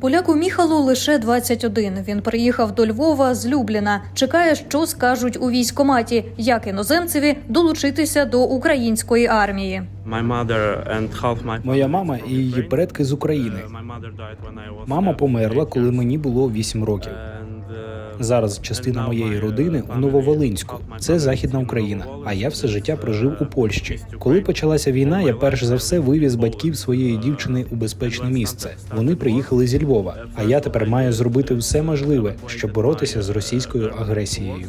Поляку Міхалу лише 21. Він приїхав до Львова з Любліна. Чекає, що скажуть у військкоматі, як іноземцеві долучитися до української армії. Моя мама і її предки з України. Мама померла, коли мені було 8 років. Зараз частина моєї родини у Нововолинську. Це західна Україна. А я все життя прожив у Польщі. Коли почалася війна, я перш за все вивіз батьків своєї дівчини у безпечне місце. Вони приїхали зі Львова. А я тепер маю зробити все можливе, щоб боротися з російською агресією.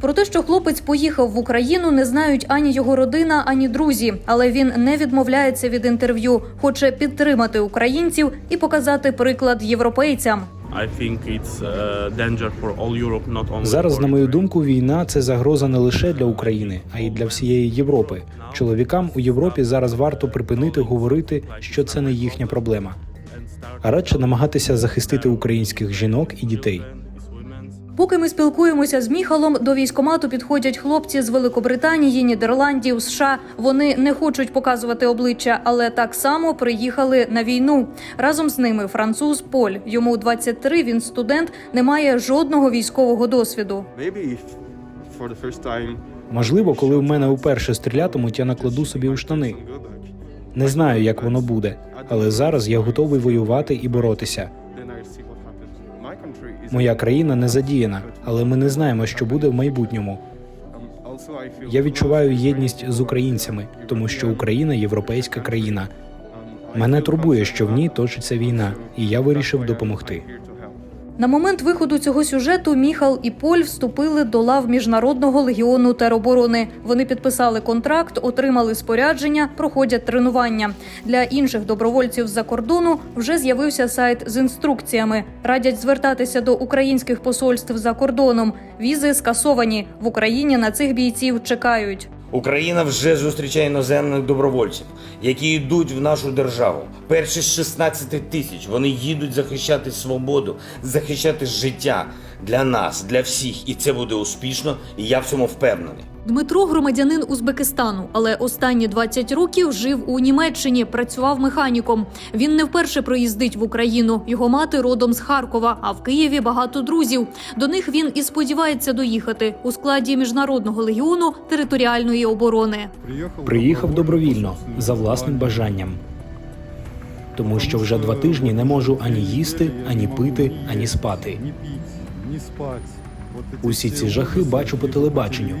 Про те, що хлопець поїхав в Україну, не знають ані його родина, ані друзі. Але він не відмовляється від інтерв'ю, хоче підтримати українців і показати приклад європейцям. I think it's danger for all Europe, not only Зараз, на мою думку, війна це загроза не лише для України, а й для всієї Європи. Чоловікам у Європі зараз варто припинити говорити, що це не їхня проблема, а радше намагатися захистити українських жінок і дітей. Поки ми спілкуємося з Міхалом, до військкомату підходять хлопці з Великобританії, Нідерландів, США. Вони не хочуть показувати обличчя, але так само приїхали на війну. Разом з ними француз Поль. Йому 23, Він студент, не має жодного військового досвіду. Можливо, коли в мене уперше стрілятимуть, я накладу собі у штани. Не знаю, як воно буде, але зараз я готовий воювати і боротися. Моя країна не задіяна, але ми не знаємо, що буде в майбутньому. Я відчуваю єдність з українцями, тому що Україна європейська країна. Мене турбує, що в ній точиться війна, і я вирішив допомогти. На момент виходу цього сюжету Міхал і Поль вступили до лав міжнародного легіону тероборони. Вони підписали контракт, отримали спорядження, проходять тренування. Для інших добровольців з-за кордону вже з'явився сайт з інструкціями. Радять звертатися до українських посольств за кордоном. Візи скасовані в Україні. На цих бійців чекають. Україна вже зустрічає іноземних добровольців, які йдуть в нашу державу. Перші з 16 тисяч вони їдуть захищати свободу, захищати життя для нас, для всіх, і це буде успішно. І я в цьому впевнений. Дмитро громадянин Узбекистану, але останні 20 років жив у Німеччині, працював механіком. Він не вперше приїздить в Україну. Його мати родом з Харкова, а в Києві багато друзів. До них він і сподівається доїхати у складі міжнародного легіону територіальної оборони. Приїхав добровільно за власним бажанням, тому що вже два тижні не можу ані їсти, ані пити, ані спати. Усі ці жахи бачу по телебаченню.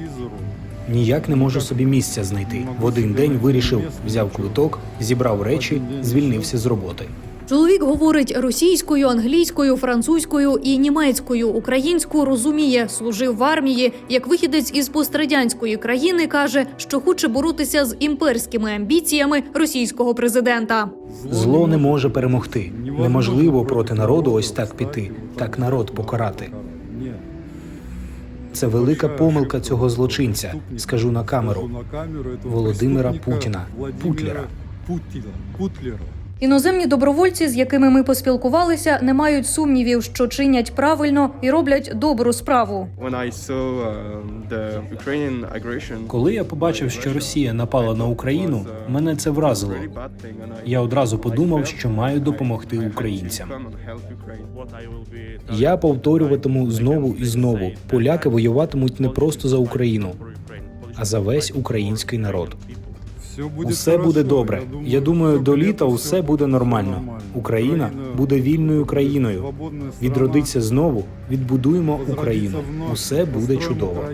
Ніяк не можу собі місця знайти. В один день вирішив, взяв квиток, зібрав речі, звільнився з роботи. Чоловік говорить російською, англійською, французькою і німецькою. Українську розуміє, служив в армії. Як вихідець із пострадянської країни каже, що хоче боротися з імперськими амбіціями російського президента. Зло не може перемогти. Неможливо проти народу ось так піти, так народ покарати. Це велика помилка цього злочинця. Скажу на камеру. Володимира Путіна, Путлера. Іноземні добровольці, з якими ми поспілкувалися, не мають сумнівів, що чинять правильно і роблять добру справу. Uh, Коли я побачив, що Росія напала на Україну, мене це вразило. Я одразу подумав, що маю допомогти українцям. Я повторюватиму знову і знову. Поляки воюватимуть не просто за Україну, а за весь український народ. Все буде Усе хорошо. буде добре. Я думаю, до літа усе буде нормально. Україна буде вільною країною. Відродиться знову, відбудуємо Україну. Усе буде чудово.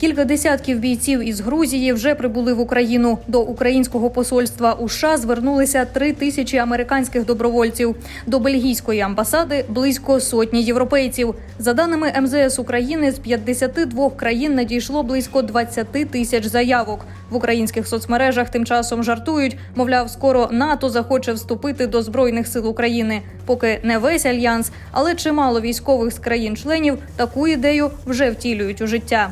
Кілька десятків бійців із Грузії вже прибули в Україну. До українського посольства у США звернулися три тисячі американських добровольців. До бельгійської амбасади близько сотні європейців. За даними МЗС України, з 52 країн надійшло близько 20 тисяч заявок. В українських соцмережах тим часом жартують. Мовляв, скоро НАТО захоче вступити до збройних сил України. Поки не весь альянс, але чимало військових з країн-членів таку ідею вже втілюють у життя.